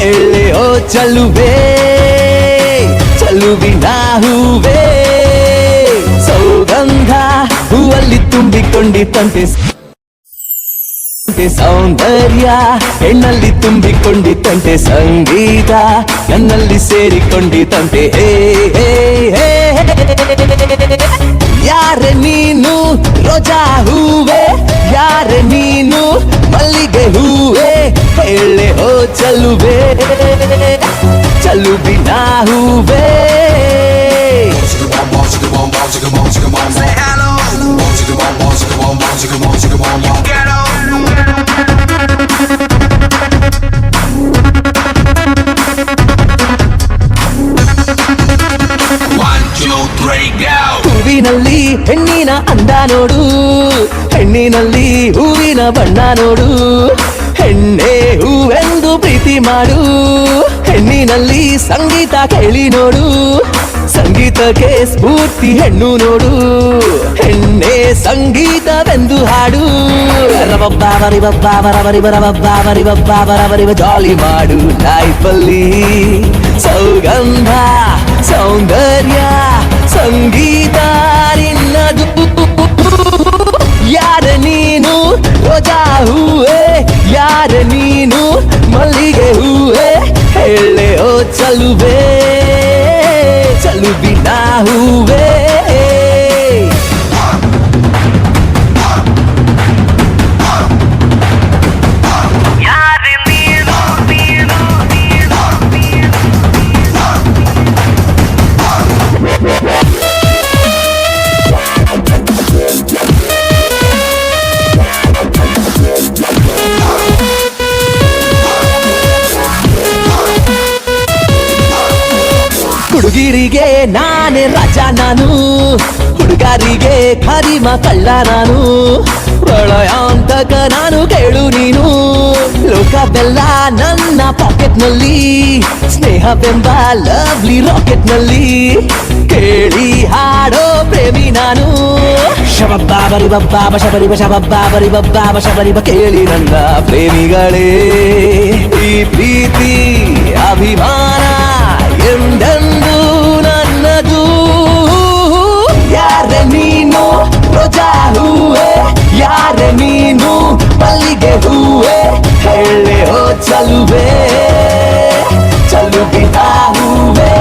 ಹೇಳೆ, ಓ ಚಲುವೆ, ಚಲುವಿನ ಹೂವೆ. ಸೌಗಂಧ ಹೂವಲ್ಲಿ ತುಂಬಿಕೊಂಡಿತಂತೆ ಸೌಂದರ್ಯ, ಹೆಣ್ಣಲ್ಲಿ ತುಂಬಿಕೊಂಡಿತಂತೆ ಸಂಗೀತ, ನನ್ನಲ್ಲಿ ಸೇರಿಕೊಂಡಿತಂತೆ ಹೇ ಹೇ ಹೇ. ಯಾರೆ ನೀನು ರೋಜಾ ಹೂವೆ, ಯಾರೆ ನೀನು ಮಲ್ಲಿಗೆ ಹೂವೆ. ಹೇಳೆ, ಓ ಚಲುವೆ. ಚಲುವಿನ ಹೂವೆ Say hello. Ghetto. One, two, three, go. ಹೂವಿನಲ್ಲಿ ಹೆಣ್ಣಿನ ಅಂದ ನೋಡು ಹೆಣ್ಣಿನಲ್ಲಿ ಹೂವಿನ ಬಣ್ಣ ನೋಡು ಹೆಣ್ಣೆ ಹೂವೆಂದು ಪ್ರೀತಿ ಮಾಡು, ಹೆಣ್ಣಿನಲ್ಲಿ ಸಂಗೀತ ಕೇಳಿ ನೋಡು, ಸಂಗೀತಕ್ಕೆ ಸ್ಫೂರ್ತಿ ಹೆಣ್ಣು ನೋಡು, ಹೆಣ್ಣೆ ಸಂಗೀತವೆಂದು ಹಾಡು. ರಬಬ್ಬಾಬರಿ ಬಬ್ಬಾಬರಬರಿ ಬರಬಬ್ಬಾಬರಿ ಬಬ್ಬಾವರವರಿವ ಜಾಲಿ ಮಾಡು ಲೈಫಲ್ಲಿ ಸೌಗಂಧ, ಸೌಂದರ್ಯ, ಸಂಗೀತ. ಹೇಳೆ ಓ ಚಲುವೆ ಚಲುವಿನ ಹುಡುಗಿರಿಗೆ ನಾನೇ ರಾಜ ನಾನು. ಹುಡುಗರಿಗೆ ಖರಿಮ ಕಳ್ಳ ನಾನು. ಪ್ರಳಯಾಂತಕ ನಾನು ಕೇಳು ನೀನು. ಲೋಕವೆಲ್ಲ ನನ್ನ ಪಾಕೆಟ್ನಲ್ಲಿ ಸ್ನೇಹವೆಂಬ ಲವ್ಲಿ ರಾಕೆಟ್ನಲ್ಲಿ ಕೇಳಿ ಹಾಡೋ ಪ್ರೇಮಿ ನಾನು. ಶಬಬ್ಬಾಬರಿ ಬಬ್ಬಾಬ ಶಬರಿ ಬಬ್ಬಾ ಬಬ್ಬಾಬ ಶಬರಿ ಬ ಕೇಳಿ ನನ್ನ ಪ್ರೇಮಿಗಳೇ. रोजा हुए यार मीनू पलिगे हुए खेले हो चलू बे चलू बिता हुए